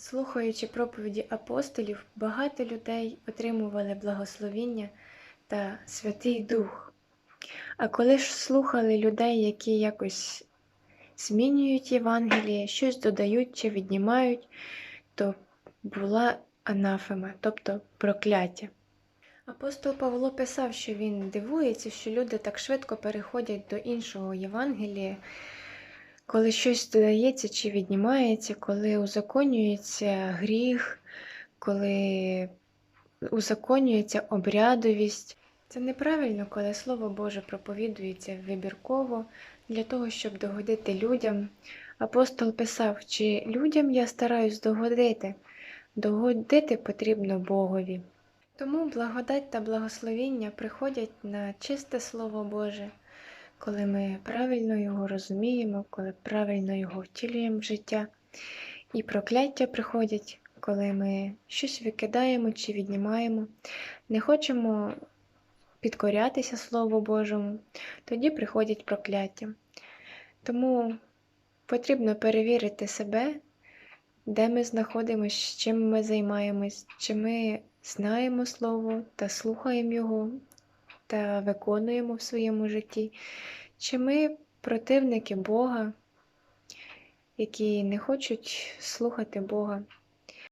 Слухаючи проповіді апостолів, багато людей отримували благословіння та Святий Дух. А коли ж слухали людей, які якось змінюють Євангеліє, щось додають чи віднімають, то була анафема, тобто прокляття. Апостол Павло писав, що він дивується, що люди так швидко переходять до іншого Євангелія, коли щось додається чи віднімається, коли узаконюється гріх, коли узаконюється обрядовість. Це неправильно, коли Слово Боже проповідується вибірково для того, щоб догодити людям. Апостол писав, чи людям я стараюсь догодити, догодити потрібно Богові. Тому благодать та благословіння приходять на чисте Слово Боже, коли ми правильно його розуміємо, коли правильно його втілюємо в життя. І прокляття приходять, коли ми щось викидаємо чи віднімаємо, не хочемо підкорятися Слову Божому, тоді приходять прокляття. Тому потрібно перевірити себе, де ми знаходимося, чим ми займаємось, чи ми знаємо Слово та слухаємо Його та виконуємо в своєму житті, чи ми противники Бога, які не хочуть слухати Бога.